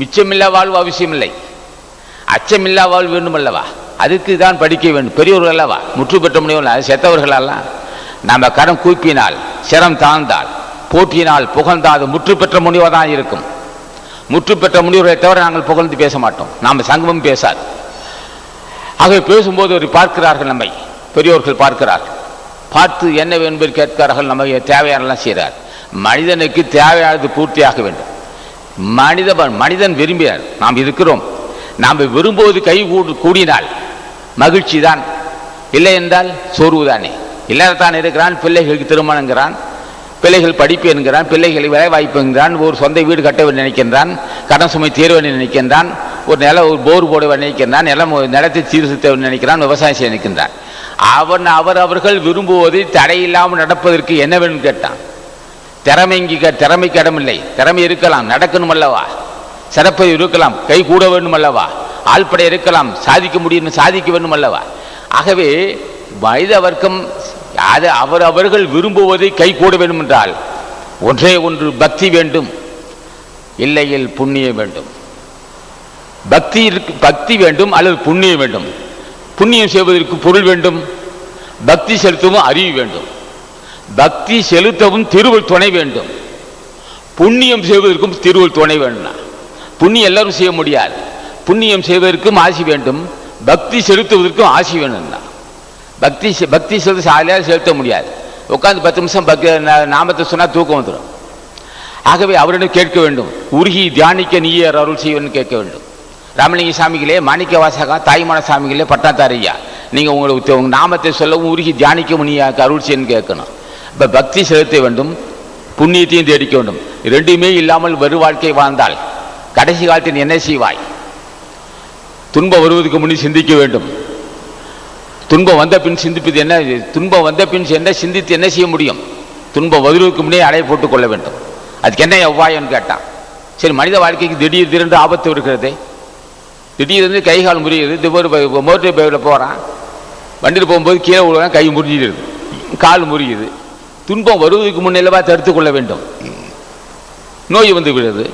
மிச்சமில்லா வாழ்வு அவசியமில்லை. அச்சமில்லா வாழ்வு வேண்டும் அல்லவா அதுக்கு தான் படிக்க வேண்டும். பெரியவர்கள் அல்லவா? முற்று பெற்ற முடியும் அது செத்தவர்கள் நம்ம கரம் கூப்பினால் சிரம் தாழ்ந்தால் போற்றினால் புகழ்ந்தால் அது முற்று பெற்ற முடிவாக தான் இருக்கும். முற்று பெற்ற முடிவுகளை தவிர நாங்கள் புகழ்ந்து பேச மாட்டோம். நாம் சங்கமும் பேசாது. ஆகவே பேசும்போது ஒரு பார்க்கிறார்கள் நம்மை. பெரியோர்கள் பார்க்கிறார்கள். பார்த்து என்ன வேண்டும் கேட்கிறார்கள் நம்ம தேவையானலாம் செய்கிறார். மனிதனுக்கு தேவையானது பூர்த்தியாக வேண்டும். மனித மனிதன் விரும்பினார். நாம் இருக்கிறோம். நாம் விரும்புவது கை கூடு கூடினால் மகிழ்ச்சி தான். இல்லை என்றால் சோர்வுதானே இல்லறத்தான் இருக்கிறான் பிள்ளைகளுக்கு திருமணங்கிறான் பிள்ளைகள் படிப்பு என்கிறான் பிள்ளைகள் வேலை வாய்ப்பு என்கிறான் ஒரு சொந்த வீடு கட்ட நினைக்கின்றான் கடன் சுமை தீர்வன் நினைக்கின்றான் ஒரு நில ஒரு போர் போட நினைக்கின்றான் நிலம் நிலத்தை சீர்திருத்த வேண்டும் நினைக்கிறான் விவசாயம் செய்ய நினைக்கின்றான். அவன் அவர் அவர்கள் விரும்புவதை தடையில்லாமல் நடப்பதற்கு என்ன வேண்டும் கேட்டான். திறமைக்கு திறமைக்கு இடமில்லை. திறமை இருக்கலாம் நடக்கணும் அல்லவா? சிறப்பு இருக்கலாம் கை கூட வேண்டும் அல்லவா? ஆள்படை இருக்கலாம் சாதிக்க முடியும் சாதிக்க வேண்டும் அல்லவா? ஆகவே மனித வர்க்கம் அது அவர் அவர்கள் விரும்புவதை கை கூட வேண்டும் என்றால் ஒன்றே ஒன்று பக்தி வேண்டும் இல்லையில் புண்ணியம் வேண்டும். பக்தி இருக்கு பக்தி வேண்டும் அல்லது புண்ணியம் வேண்டும். புண்ணியம் செய்வதற்கு பொருள் வேண்டும். பக்தி செலுத்தவும் அறிவு வேண்டும். பக்தி செலுத்தவும் திருவள் துணை வேண்டும். புண்ணியம் செய்வதற்கும் திருவள் துணை வேண்டும் புண்ணியம் எல்லாரும் செய்ய முடியாது. புண்ணியம் செய்வதற்கும் ஆசி வேண்டும். பக்தி செலுத்துவதற்கும் ஆசி வேணும்னா. பக்தி பக்தி செலுத்த சாலையாக செலுத்த முடியாது. உட்காந்து பத்து நிமிஷம் பக்தி நாமத்தை சொன்னால் தூக்கம் வந்துடும் ஆகவே அவரிடம் கேட்க வேண்டும். உருகி தியானிக்க நீயே அருள் செய்வன் கேட்க வேண்டும். ராமலிங்க சாமிகளே மாணிக்க வாசகா தாய்மான சாமிகளே பட்டாத்தாரியா நீங்கள் உங்களுக்கு உங்கள் நாமத்தை சொல்லவும் உருகி தியானிக்கவும் நீ அருள் செய்யன்னு கேட்கணும். இப்போ பக்தி செலுத்த வேண்டும் புண்ணியத்தையும் தேடிக்க வேண்டும். ரெண்டுமே இல்லாமல் வரு வாழ்க்கை வாழ்ந்தால் கடைசி காலத்தில் என்ன செய்வாய்? துன்பம் வருவதற்கு முன்னே சிந்திக்க வேண்டும். துன்பம் வந்த பின் சிந்திப்பது என்ன? துன்பம் வந்த பின் என்ன சிந்தித்து என்ன செய்ய முடியும்? துன்பம் வருவதற்கு முன்னே அடைய போட்டுக் கொள்ள வேண்டும். அதுக்கு என்ன உபாயம்னு கேட்டான் சரி மனித வாழ்க்கைக்கு திடீர் திரண்டு ஆபத்து இருக்கிறது திடீர்னு கை கால் முறியுது திடீர் மோட்டர் பைவில் போகிறான் வண்டியில் போகும்போது கீழே விழுவான் கை முறிஞ்சிடுது கால் முறியுது. துன்பம் வருவதற்கு முன்னேலவா தடுத்து கொள்ள வேண்டும். நோய் வந்து விடுது.